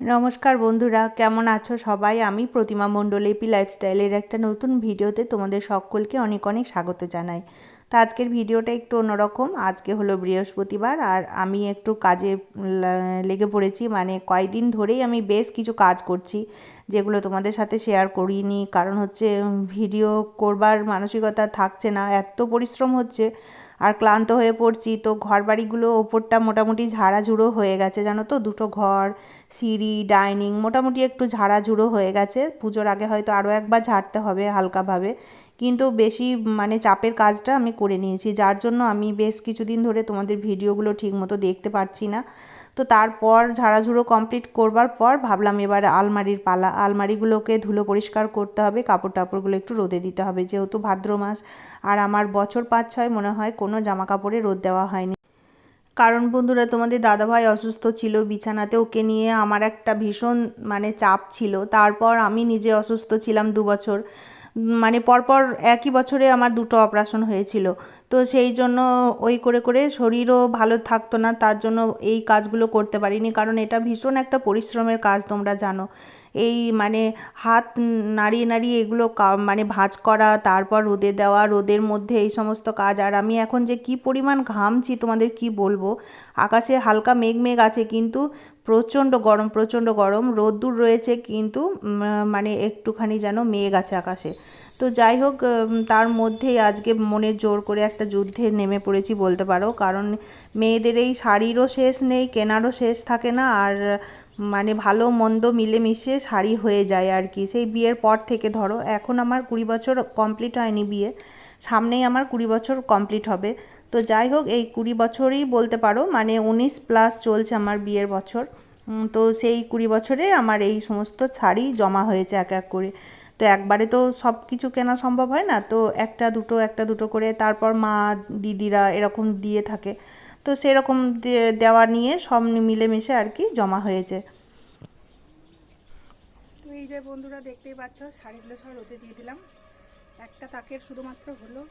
নমস্কার বন্ধুরা, কেমন আছো সবাই? আমি প্রতিমা মণ্ডল এপি লাইফস্টাইলের একটা নতুন ভিডিওতে তোমাদের সকলকে অনেক অনেক স্বাগত জানাই। তো আজকের ভিডিওটা একটু অন্যরকম। আজকে হলো বৃহস্পতিবার আর আমি একটু কাজে লেগে পড়েছি। মানে কয়েকদিন ধরেই আমি বেশ কিছু কাজ করছি, যেগুলো তোমাদের সাথে শেয়ার করিনি। কারণ হচ্ছে ভিডিও করবার মানসিকতা থাকছে না, এত পরিশ্রম হচ্ছে। আর ক্লান্ত হয়ে পড়ছি। তো ঘর বাড়িগুলো ওপরটা মোটামুটি ঝাড়াঝুড়ো হয়ে গেছে, জানো তো? দুটো ঘর, সিঁড়ি, ডাইনিং, মোটামুটি একটু ঝাড়াঝুড়ো হয়ে গেছে। পুজোর আগে হয়তো আরও একবার ঝাড়তে হবে হালকাভাবে। কিন্তু বেশি মানে চাপের কাজটা আমি করে নিয়েছি। যার জন্য আমি বেশ কিছুদিন ধরে তোমাদের ভিডিওগুলো ঠিক মতো দেখতে পারছি না। তো তারপর ঝাড়াঝুড়ো কমপ্লিট করবার পর ভাবলাম এবার আলমারির পালা, আলমারিগুলোকে ধুলো পরিষ্কার করতে হবে কাপড় টাপড়গুলো একটু রোদে দিতে হবে। যেহেতু ভাদ্র মাস, আর আমার বছর পাঁচ ছয় মনে হয় কোনো জামা কাপড়ে রোদ দেওয়া হয়নি। কারণ বন্ধুরা, তোমাদের দাদাভাই অসুস্থ ছিল, বিছানাতে ওকে নিয়ে আমার একটা ভীষণ মানে চাপ ছিল। তারপর আমি নিজে অসুস্থ ছিলাম দু বছর। মানে পরপর একই বছরে আমার দুটো অপারেশন হয়েছিল। তো সেই জন্য ওই করে করে শরীরও ভালো থাকতো না, তার জন্য এই কাজগুলো করতে পারিনি। কারণ এটা ভীষণ একটা পরিশ্রমের কাজ, তোমরা জানো। এই মানে হাত নাড়িয়ে নাড়িয়ে এগুলো মানে ভাঁজ করা, তারপর রোদে দেওয়া, রোদের মধ্যে এই সমস্ত কাজ। আর আমি এখন যে কি পরিমাণ ঘামছি তোমাদের কি বলব? আকাশে হালকা মেঘ মেঘ আছে, কিন্তু প্রচণ্ড গরম প্রচণ্ড গরম। রোদ্দুর রয়েছে, কিন্তু মানে একটুখানি যেন মেঘ আছে আকাশে। তো যাই হোক তার মধ্যেই আজকে মনের জোর করে একটা যুদ্ধে নেমে পড়েছি বলতে পারো। কারণ মেয়েদের এই শাড়িরও শেষ নেই, কেনারও শেষ থাকে না, আর মানে ভালো মন্দ মিলেমিশে শাড়ি হয়ে যায় আর কি। সেই বিয়ের পর থেকে ধরো, এখন আমার কুড়ি বছর কমপ্লিট হয়নি বিয়ে, সামনেই আমার কুড়ি বছর কমপ্লিট হবে। তো যাই হোক, এই কুড়ি বছরই বলতে পারো মানে উনিশ প্লাস চলছে আমার বিয়ের বছর। তো সেই কুড়ি বছরে আমার এই সমস্ত শাড়ি জমা হয়েছে এক এক করে। তো একবারে তো সব কিছু কেনা সম্ভব হয় না? তো একটা দুটো একটা দুটো করে তারপর মা, দিদিরা এরকম দিয়ে থাকে। তো সেরকম দেওয়া নিয়ে সব মিলেমিশে আর কি জমা হয়েছে। এই যে বন্ধুরা দেখতেই পাচ্ছ, শাড়িগুলো সব রোদে দিয়ে দিলাম। একটা তাকের শুধুমাত্র হলো,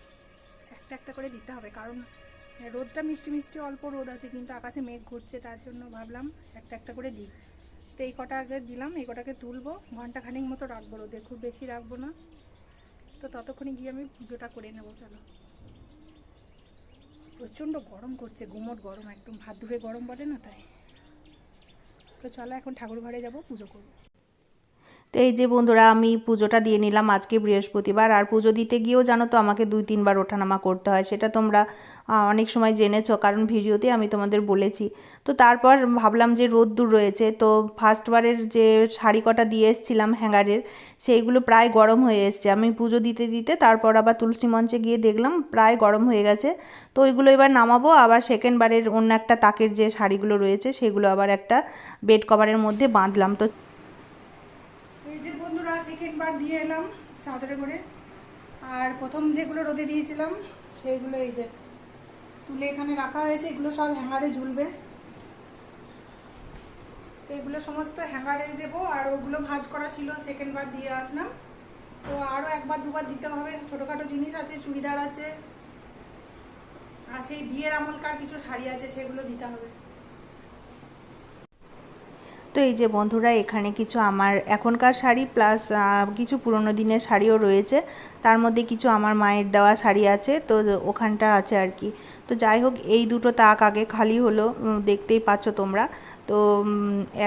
একটা একটা করে দিতে হবে। কারণ রোদটা মিষ্টি মিষ্টি, অল্প রোদ আছে, কিন্তু আকাশে মেঘ ঘুরছে, তার জন্য ভাবলাম একটা একটা করে দিই। তো এই কটা আগে দিলাম, এই কটাকে তুলবো ঘণ্টা খানিক মতো রাখব রোদে, খুব বেশি রাখব না। তো ততক্ষণে গিয়ে আমি পুজোটা করে নেব, চলো। প্রচণ্ড গরম করছে, গুমট গরম, একদম ভাত ধুয়ে গরম বলে না তাই। তো চলো এখন ঠাকুর ঘরে যাব, পুজো করব। তো এই যে বন্ধুরা, আমি পুজোটা দিয়ে নিলাম আজকে বৃহস্পতিবার। আর পুজো দিতে গিয়েও জানো তো, আমাকে দুই, তিনবার ওঠানামা করতে হয়। সেটা তোমরা অনেক সময় জেনেছো, কারণ ভিডিওতে আমি তোমাদের বলেছি। তো তারপর ভাবলাম যে রোদ্দুর রয়েছে, তো ফার্স্টবারের যে শাড়ি কটা দিয়ে এসেছিলাম হ্যাঙ্গারের, সেইগুলো প্রায় গরম হয়ে এসছে। আমি পুজো দিতে দিতে তারপর আবার তুলসী মঞ্চে গিয়ে দেখলাম, প্রায় গরম হয়ে গেছে। তো ওইগুলো এবার নামাবো, আবার সেকেন্ডবারের অন্য একটা তাকের যে শাড়িগুলো রয়েছে, সেগুলো আবার একটা বেড কভারের মধ্যে বাঁধলাম। তো সেকেন্ডবার দিয়ে এলাম চাদরে করে। আর প্রথম যেগুলো রোদে দিয়েছিলাম, সেইগুলো এই যে তুলে এখানে রাখা হয়েছে, এগুলো সব হ্যাঙ্গারে ঝুলবে। এগুলো সমস্ত হ্যাঙ্গারে দেবো, আর ওগুলো ভাজ করা ছিল সেকেন্ডবার দিয়ে আসলাম। তো আরও একবার, দুবার দিতে হবে। ছোটোখাটো জিনিস আছে, চুড়িদার আছে, আর সেই বিয়ের আমলকার কিছু শাড়ি আছে, সেগুলো দিতে হবে। তো এই যে বন্ধুরা, এখানে কিছু আমার এখনকার শাড়ি প্লাস কিছু পুরনো দিনের শাড়িও রয়েছে। তার মধ্যে কিছু আমার মায়ের দেওয়া শাড়ি আছে, তো ওখানটা আছে আর কি। তো যাই হোক, এই দুটো তাক আগে খালি হলো দেখতেই পাচ্ছ তোমরা। তো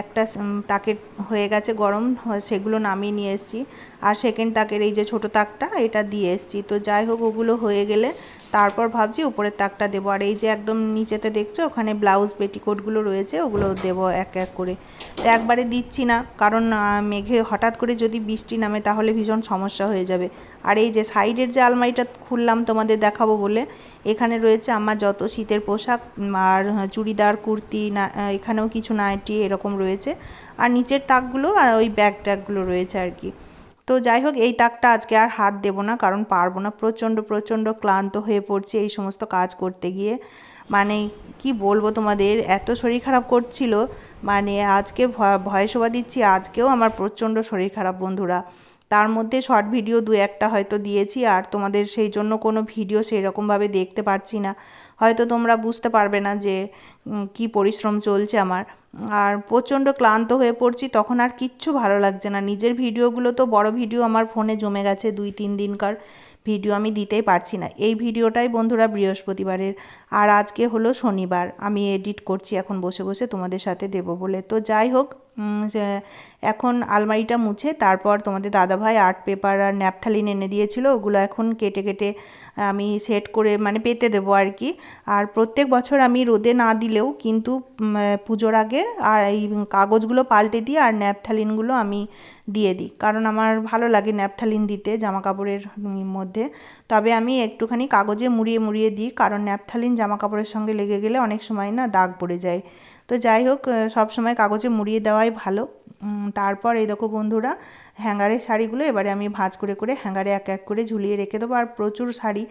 একটা তাকের হয়ে গেছে গরম সেগুলো নামিয়ে নিয়ে এসেছি। আর সেকেন্ড তাকের এই যে ছোট তাকটা, এটা দিয়ে এসেছি। তো যাই হোক, ওগুলো হয়ে গেলে তারপর ভাবছি উপরের তাকটা দেবো। আর এই যে একদম নিচেতে দেখছ, ওখানে ব্লাউজ, পেটিকোটগুলো রয়েছে, ওগুলো দেবো এক এক করে। তো একবারে দিচ্ছি না, কারণ মেঘে হঠাৎ করে যদি বৃষ্টি নামে, তাহলে ভীষণ সমস্যা হয়ে যাবে। আর এই যে সাইডের যে আলমারিটা খুললাম তোমাদের দেখাবো বলে, এখানে রয়েছে আমার যত শীতের পোশাক, আর চুড়িদার, কুর্তি, না, এখানেও কিছু নাইটি এরকম রয়েছে। আর নিচের তাকগুলো, আর ওই ব্যাগ ট্যাগগুলো রয়েছে আর কি। তো যাই হোক, এই তাকটা আজকে আর হাত দেবো না, কারণ পারব না। প্রচণ্ড প্রচণ্ড ক্লান্ত হয়ে পড়ছি এই সমস্ত কাজ করতে গিয়ে। মানে কি বলব তোমাদের, এত শরীর খারাপ করছিল। মানে আজকে ভয় শোভা দিচ্ছি, আজকেও আমার প্রচণ্ড শরীর খারাপ বন্ধুরা। তার মধ্যে শর্ট ভিডিও দু একটা হয়তো দিয়েছি আর তোমাদের সেই জন্য কোনো ভিডিও সেই রকমভাবে দেখতে পারছি না। হয়তো তোমরা বুঝতে পারবে না যে কি পরিশ্রম চলছে আমার। আর প্রচণ্ড ক্লান্ত হয়ে পড়ছি, তখন আর কিচ্ছু ভালো লাগছে না। নিজের ভিডিওগুলো তো বড় ভিডিও আমার ফোনে জমে গেছে দুই, তিন দিনকার ভিডিও আমি দিতেই পারছি না। এই ভিডিওটাই বন্ধুরা বৃহস্পতিবারের। আর আজকে হলো শনিবার। আমি এডিট করছি, এখন বসে বসে তোমাদের সাথে দেব বলে। তো যাই হোক এখন আলমারিটা মুছে, তারপর তোমাদের দাদাভাই আর্ট পেপার আর ন্যাপথালিন এনে দিয়েছিল, ওগুলো এখন কেটে কেটে আমি সেট করে মানে পেতে দেবো আর কি। আর প্রত্যেক বছর আমি রোদে না দিলেও কিন্তু পুজোর আগে আর এই কাগজগুলো পাল্টে দিই আর ন্যাপথালিনগুলো আমি দিয়ে দিই। কারণ আমার ভালো লাগে ন্যাপথালিন দিতে জামা কাপড়ের মধ্যে। তবে আমি একটুখানি কাগজে মুড়িয়ে মুড়িয়ে দিই, কারণ ন্যাপথালিন জামা কাপড়ের সঙ্গে লেগে গেলে অনেক সময় না দাগ পড়ে যায়। তো যাই হোক সব সময় কাগজে মুড়িয়ে দেওয়াই ভালো। তারপর এই দেখো বন্ধুরা, হ্যাঙ্গারের শাড়িগুলো এবারে আমি ভাঁজ করে করে হ্যাঙ্গারে এক এক করে ঝুলিয়ে রেখে দেবো। আর প্রচুর শাড়ি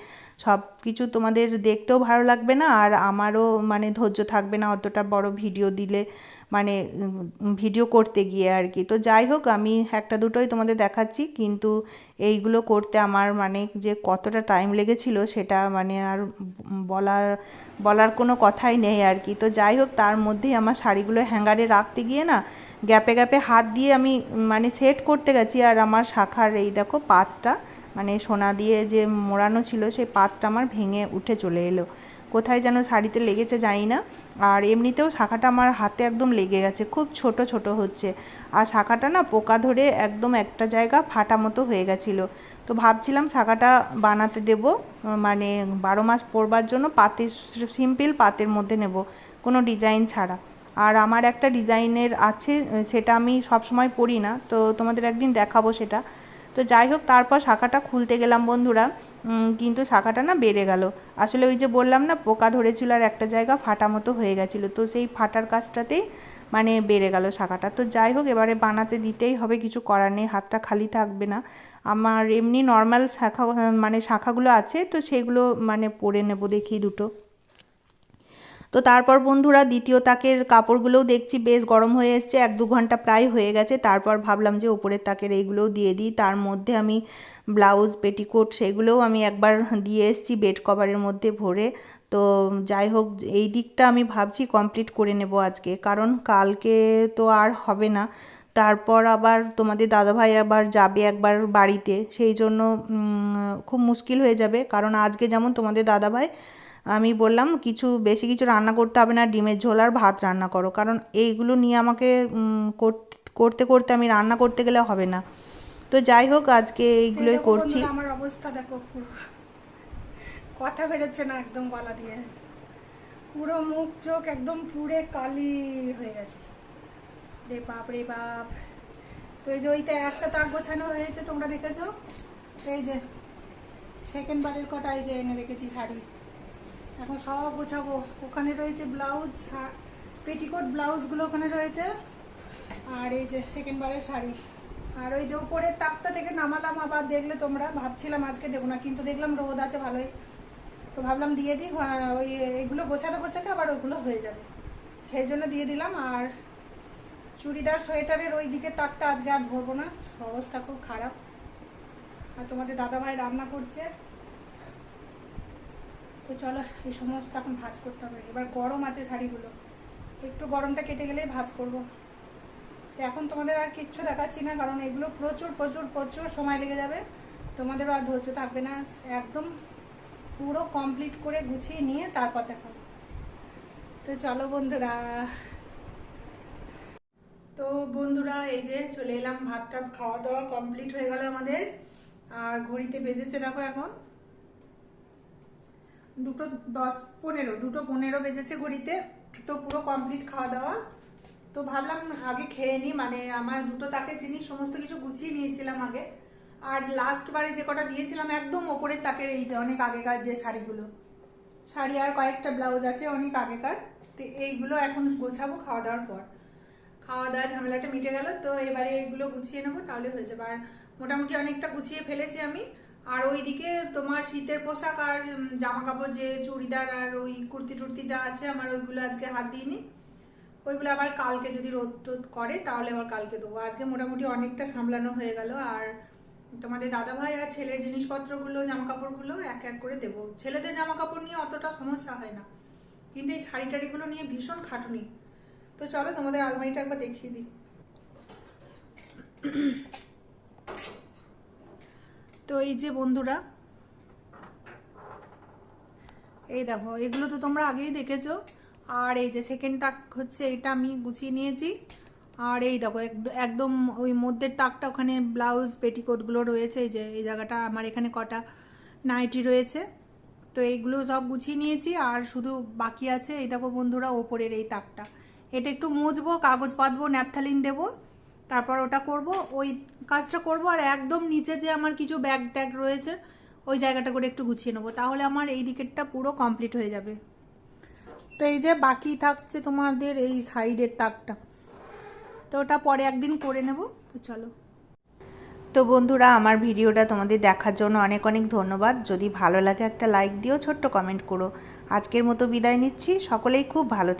সব কিছু তোমাদের দেখতেও ভালো লাগবে না, আর আমারও মানে ধৈর্য থাকবে না অতটা বড় ভিডিও দিলে। মানে ভিডিও করতে গিয়ে আর কি। তো যাই হোক, আমি একটা দুটোই তোমাদের দেখাচ্ছি, কিন্তু এইগুলো করতে আমার মানে যে কতটা টাইম লেগেছিল সেটা মানে আর বলার বলার কোনো কথাই নেই আর কি। তো যাই হোক, তার মধ্যেই আমার শাড়িগুলো হ্যাঙ্গারে রাখতে গিয়ে না, গ্যাপে গ্যাপে হাত দিয়ে আমি মানে সেট করতে গেছি। আর আমার শাখার এই দেখো পাতটা মানে সোনা দিয়ে যে মোড়ানো ছিল, সেই পাতটা আমার ভেঙে উঠে চলে এলো। কোথায় যেন শাড়িতে লেগেছে জানি না। আর এমনিতেও শাখাটা আমার হাতে একদম লেগে গেছে, খুব ছোট ছোট হচ্ছে। আর শাখাটা না পোকা ধরে একদম একটা জায়গা ফাটা মতো হয়ে গেছিল। তো ভাবছিলাম শাখাটা বানাতে দেব মানে বারো মাস পরবার জন্য পাতের সিম্পল পাতের মধ্যে নেব, কোনো ডিজাইন ছাড়া। আর আমার একটা ডিজাইনের আছে, সেটা আমি সব সময় পরি না, তো তোমাদের একদিন দেখাবো সেটা। তো যাই হোক, তারপর শাখাটা খুলতে গেলাম বন্ধুরা। কিন্তু শাখাটা না বেড়ে গেল। আসলে ওই যে বললাম না, পোকা ধরেছিল আর একটা জায়গা ফাটা মতো হয়ে গেছিল। তো সেই ফাটার কাজটাতেই মানে বেড়ে গেল শাখাটা। তো যাই হোক, এবারে বানাতে দিতেই হবে, কিছু করার নেই, হাতটা খালি থাকবে না। আমার এমনি নর্মাল শাখা মানে শাখাগুলো আছে, তো সেগুলো মানে পরে নেব দেখি দুটো। তো তারপর বন্ধুরা দ্বিতীয় তাকের কাপড়গুলোও দেখছি, বেশ গরম হয়ে এসছে, এক দু ঘণ্টা প্রায় হয়ে গেছে। তারপর ভাবলাম যে ওপরের তাকের এইগুলোও দিয়ে দিই। তার মধ্যে আমি ব্লাউজ, পেটিকোট সেগুলোও আমি একবার দিয়ে এসেছি বেড কভারের মধ্যে ভরে। তো যাই হোক, এই দিকটা আমি ভাবছি কমপ্লিট করে নেব আজকে, কারণ কালকে তো আর হবে না। তারপর আবার তোমাদের দাদাভাই আবার যাবে একবার বাড়িতে, সেই জন্য খুব মুশকিল হয়ে যাবে। কারণ আজকে যেমন তোমাদের দাদাভাই আমি বললাম কিছু বেশি কিছু রান্না করতে হবে না ডিমের ঝোল আর ভাত রান্না করো। কারণ এইগুলো নিয়ে আমাকে করতে করতে আমি রান্না করতে গেলে হবে না। তো যাই হোক আজকে এইগুলোই করছি। আমার অবস্থা দেখো কথা বেরোচ্ছে না একদম গলা দিয়ে। পুরো মুখ চোখ একদম পুরে কালি হয়ে গেছে। রে বাপ রে বাপ। তো এই যে ওইটা একটা তাক গোছানো হয়েছে তোমরা দেখেছ? এই যে সেকেন্ড বারের কটা এই যে এনে রেখেছি শাড়ি। এখন সব গোছাবো। ওখানে রয়েছে ব্লাউজ পেটিকোট ব্লাউজগুলো ওখানে রয়েছে। আর এই যে সেকেন্ড বারের শাড়ি। আর ওই যে উপরের তাকটা থেকে নামালাম, আবার দেখলে তোমরা, ভাবছিলাম আজকে দেবো না, কিন্তু দেখলাম রোদ আছে ভালোই। তো ভাবলাম দিয়ে দিই ওই এগুলো গোছাতে গোছাতে আবার ওগুলো হয়ে যাবে। সেই জন্য দিয়ে দিলাম, আর চুড়িদার সোয়েটারের ওই দিকে তাকটা আজকে আর ধরবো না। অবস্থা খুব খারাপ। আর তোমাদের দাদাভাই রান্না করছে। তো চলো, এই সমস্ত এখন ভাজ করতে হবে। এবার গরম আছে শাড়িগুলো। একটু গরমটা কেটে গেলেই ভাজ করব। তো এখন তোমাদের আর কিচ্ছু দেখাচ্ছি না, কারণ এগুলো প্রচুর প্রচুর প্রচুর সময় লেগে যাবে। তোমাদেরও আর ধৈর্য থাকবে না। একদম পুরো কমপ্লিট করে গুছিয়ে নিয়ে তারপর দেখো। তো চলো বন্ধুরা। তো বন্ধুরা, এই যে চলে এলাম ভাত টাত খাওয়া দাওয়া কমপ্লিট হয়ে গেল আমাদের। আর ঘড়িতে বেজেছে দেখো এখন। দুটো দশ পনেরো, দুটো পনেরো বেজেছে ঘড়িতে, তো পুরো কমপ্লিট খাওয়া দাওয়া। তো ভাবলাম আগে খেয়ে নিই মানে আমার দুটো তাকের জিনিস, সমস্ত কিছু গুছিয়ে নিয়েছিলাম আগে। আর লাস্ট বারে যে কটা দিয়েছিলাম, একদম ওপরের তাকের এই যে অনেক আগেকার যে শাড়িগুলো। শাড়ি আর কয়েকটা ব্লাউজ আছে অনেক আগেকার, তো এইগুলো এখন গোছাবো খাওয়া দাওয়ার পর। খাওয়া দাওয়া ঝামেলাটা মিটে গেল, তো এবারে এইগুলো গুছিয়ে নেব, তাহলে হয়ে যাবে। আর মোটামুটি অনেকটা গুছিয়ে ফেলেছি আমি। আর ওইদিকে তোমার শীতের পোশাক আর জামা কাপড় যে চুড়িদার আর ওই কুর্তি টুর্তি যা আছে, আমার ওইগুলো আজকে হাত দিইনি। ওইগুলো আবার কালকে যদি রোদ টোদ করে, তাহলে আবার কালকে দেবো আজকে মোটামুটি অনেকটা সামলানো হয়ে গেল। আর তোমাদের দাদাভাই আর ছেলের জিনিসপত্রগুলো জামা কাপড়গুলো এক এক করে দেবো। ছেলেদের জামা কাপড় নিয়ে অতটা সমস্যা হয় না। কিন্তু এই শাড়ি টাড়িগুলো নিয়ে ভীষণ খাটুনি। তো চলো তোমাদের আলমারিটা একবার দেখিয়ে দিই। তো এই যে বন্ধুরা, এই দেখো, এগুলো তো তোমরা আগেই দেখেছ। আর এই যে সেকেন্ড টাক হচ্ছে, এটা আমি গুছিয়ে নিয়েছি। আর এই দেখো এক- একদম ওই মধ্যের টাকটা ওখানে ব্লাউজ পেটিকোটগুলো রয়েছে। এই যে, এই জায়গাটা আমার এখানে কটা নাইটি রয়েছে। তো এইগুলো সব গুছিয়ে নিয়েছি, আর শুধু বাকি আছে, এই দেখো বন্ধুরা, ওপরের এই তাকটা এটা একটু মুছবো, কাগজ পাতবো, ন্যাপথালিন দেবো। তারপর ওটা করব, ওই কাজটা করব আর একদম নিচে যে আমার কিছু ব্যাগ ট্যাগ রয়েছে, ওই জায়গাটা করে একটু গুছিয়ে নেব, তাহলে আমার এই দিকেরটা পুরো কমপ্লিট হয়ে যাবে। তো এই যে বাকি থাকছে তোমাদের এই সাইডের তাকটা তো ওটা পরে একদিন করে নেব, তো চলো। তো বন্ধুরা, আমার ভিডিওটা তোমাদের দেখার জন্য অনেক অনেক ধন্যবাদ। যদি ভালো লাগে একটা লাইক দিও, ছোট্ট কমেন্ট করো। আজকের মতো বিদায় নিচ্ছি, সকলেই খুব ভালো